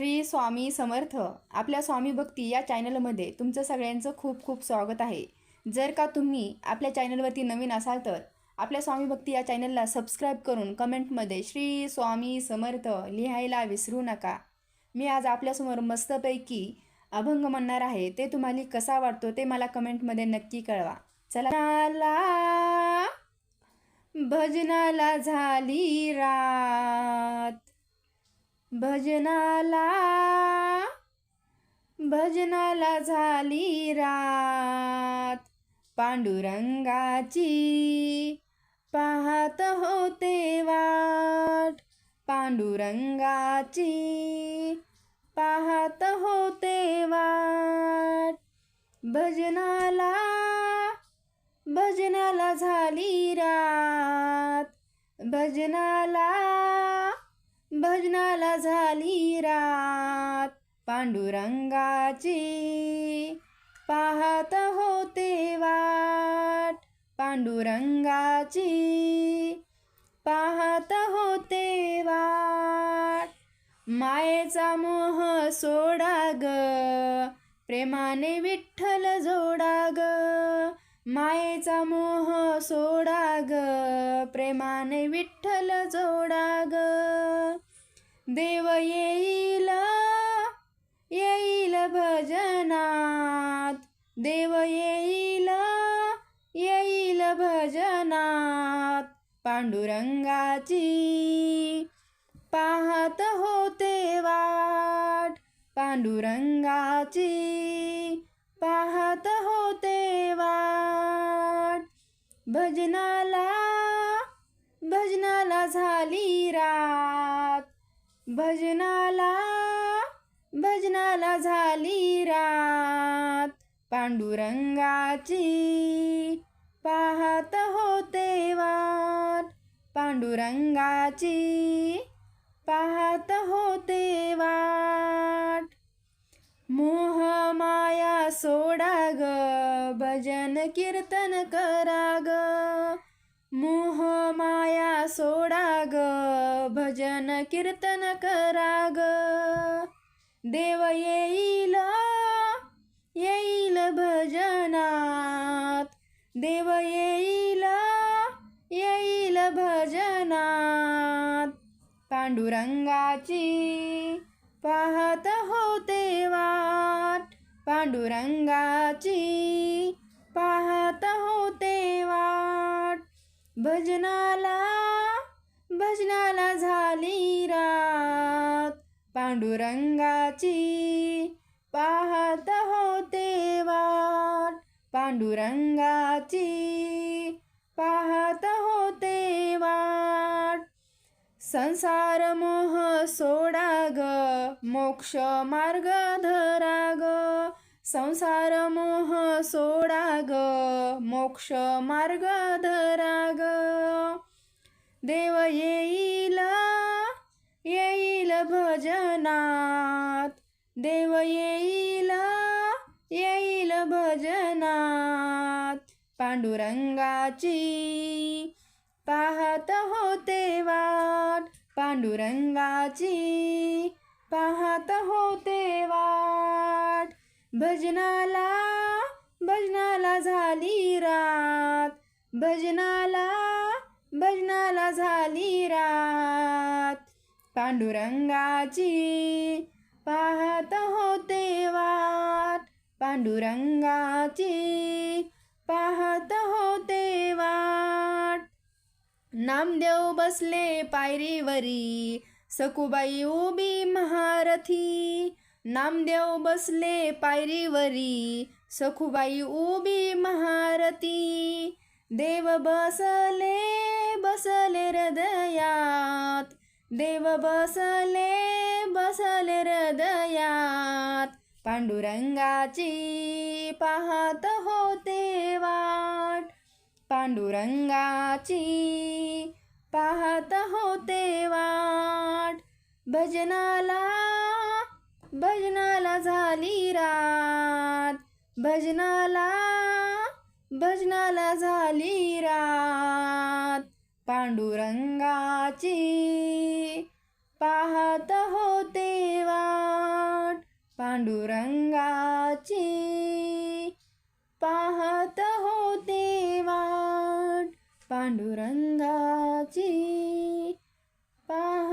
श्री स्वामी समर्थ आपल्या स्वामी भक्ती या चॅनलमध्ये तुमचं सगळ्यांचं खूप खूप स्वागत आहे. जर का तुम्ही आपल्या चॅनलवरती नवीन असाल तर आपल्या स्वामी भक्ती या चॅनलला सबस्क्राईब करून कमेंटमध्ये श्री स्वामी समर्थ लिहायला विसरू नका. मी आज आपल्यासमोर मस्तपैकी अभंग म्हणणार आहे. ते तुम्हाला कसा वाटतो ते मला कमेंटमध्ये नक्की कळवा. चला. भजनाला झाली रात. भजनाला भजनाला झाली रात. पांडुरंगाची पाहत होते वाट. पांडुरंगाची पाहत होते वाट. भजनाला भजनाला झाली रात. भजनाला भजनाला झाली रात. पांडुरंगाची पाहत होते वाट. पांडुरंगाची पाहत होते वाट. मायेचा मोह सोडा ग. प्रेमाने विठ्ठल जोडा ग. मायेचा मोह सोडा ग. प्रेमाने विठ्ठल जोडा ग. देव येईल येईल भजनात. देव येईल येईल भजनात. पांडुरंगाची पाहत होते वाट. पांडुरंगाची पाहत होते वाट. भजनाला भजनाला झाली रा भजनाला भजनाला झाली रात. पांडुरंगाची पाहत होते वाट. पांडुरंगाची पाहत होते वाट. मोह माया सोडा ग भजन कीर्तन करा ग. मोह माया सोडा ग भजन कीर्तन करा ग देव येईल येईल भजनात. देव येईल येईल भजनात. पांडुरंगाची पाहत होते वाट. पांडुरंगाची पाहत भजनाला भजनाला झाली रात. पांडुरंगाची पाहत होते वाट. पांडुरंगाची पाहत होते वाट. संसार मोह सोडा ग मोक्ष मार्ग धरा ग संसार मोह सोडा ग मोक्ष मार्ग धरा ग देव येईल येईल भजनात. देव येईल येईल भजनात. पांडुरंगाची पाहत होते वाट. पांडुरंगाची पाहत होते वाट. भजनाला भजनाला झाली रात. भजनाला भजनाला झाली रात. पांडुरंगाची पाहत होते वाट. पांडुरंगाची पाहत होते वाट. नामदेव बसले पायरीवरी. सकुबाई उभी महारथी. नामदेव बसले पायरीवरी सखुबाई उभी महारती देव बसले बसले हृदयात. देव बसले बसले हृदयात. पांडुरंगाची पाहत होते वाट. पांडुरंगाची पाहत होते वाट. भजनाला भजनाला झाली रात. भजनाला भजनाला झाली रात. पांडुरंगाची पाहत होते वाट. पांडुरंगाची पाहत होते वाट. पांडुरंगाची पाह